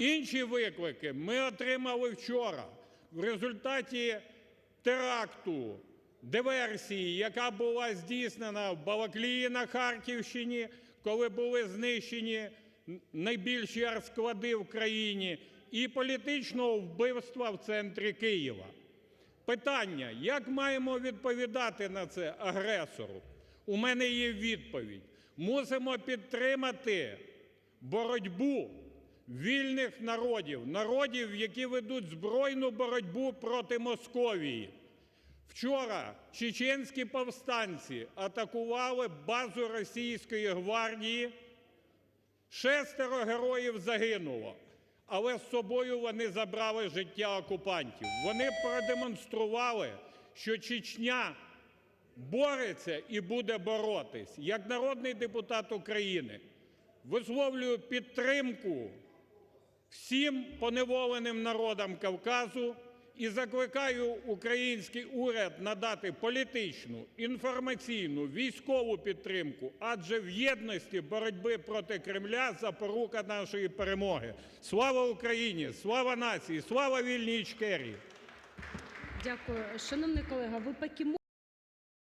Інші виклики ми отримали вчора в результаті теракту, диверсії, яка була здійснена в Балаклії на Харківщині, коли були знищені найбільші арсклади в країні, і політичного вбивства в центрі Києва. Питання: як маємо відповідати на це агресору? У мене є відповідь: мусимо підтримати боротьбу вільних народів, народів, які ведуть збройну боротьбу проти Московії. Вчора чеченські повстанці атакували базу російської гвардії. Шестеро героїв загинуло, але з собою вони забрали життя окупантів. Вони продемонстрували, що Чечня бореться і буде боротись. Як народний депутат України висловлюю підтримку всім поневоленим народам Кавказу і закликаю український уряд надати політичну, інформаційну, військову підтримку, адже в єдності боротьби проти Кремля запорука нашої перемоги. Слава Україні! Слава нації! Слава вільній Ічкерії! Дякую. Шановний колега, ви